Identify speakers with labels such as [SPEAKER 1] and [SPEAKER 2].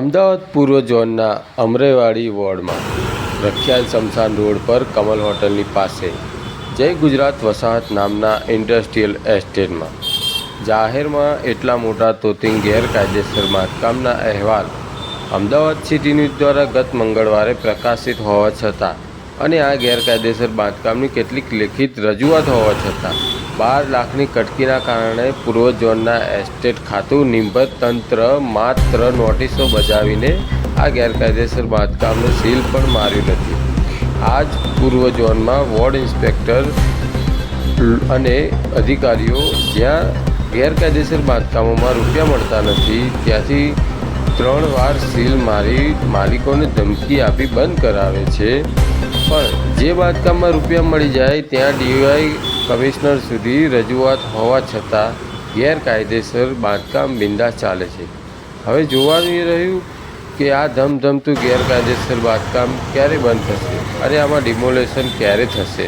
[SPEAKER 1] અમદાવાદ પૂર્વ ઝોનના અમરેવાડી વોર્ડમાં પ્રખ્યાત સ્મશાન રોડ પર કમલ હોટલની પાસે જય ગુજરાત વસાહત નામના ઇન્ડસ્ટ્રીયલ એસ્ટેટમાં. જાહેરમાં એટલા મોટા તોતિંગ ગેરકાયદેસર બાંધકામના અહેવાલ અમદાવાદ સિટી ન્યૂઝ દ્વારા ગત મંગળવારે પ્રકાશિત હોવા છતાં અને આ ગેરકાયદેસર બાંધકામની કેટલીક લેખિત રજૂઆત હોવા છતાં, બાર લાખની કટકીના કારણે પૂર્વ ઝોનના એસ્ટેટ ખાતું નિંબત તંત્ર માત્ર નોટિસો બજાવીને આ ગેરકાયદેસર બાંધકામને સીલ પણ માર્યું નથી. આજ પૂર્વ ઝોનમાં વોર્ડ ઇન્સ્પેક્ટર અને અધિકારીઓ જ્યાં ગેરકાયદેસર બાંધકામોમાં રૂપિયા મળતા નથી, ત્યાંથી ત્રણ વાર સીલ મારી માલિકોને ધમકી આપી બંધ કરાવે છે. પણ જે બાંધકામમાં રૂપિયા મળી જાય ત્યાં ડીવાય કમિશનર સુધી રજૂઆત હોવા છતાં ગેરકાયદેસર બાંધકામ બિંદા ચાલે છે. હવે જોવાનું એ રહ્યું કે આ ધમધમતું ગેરકાયદેસર બાંધકામ ક્યારે બંધ થશે? અને આમાં ડિમોલેશન ક્યારે થશે?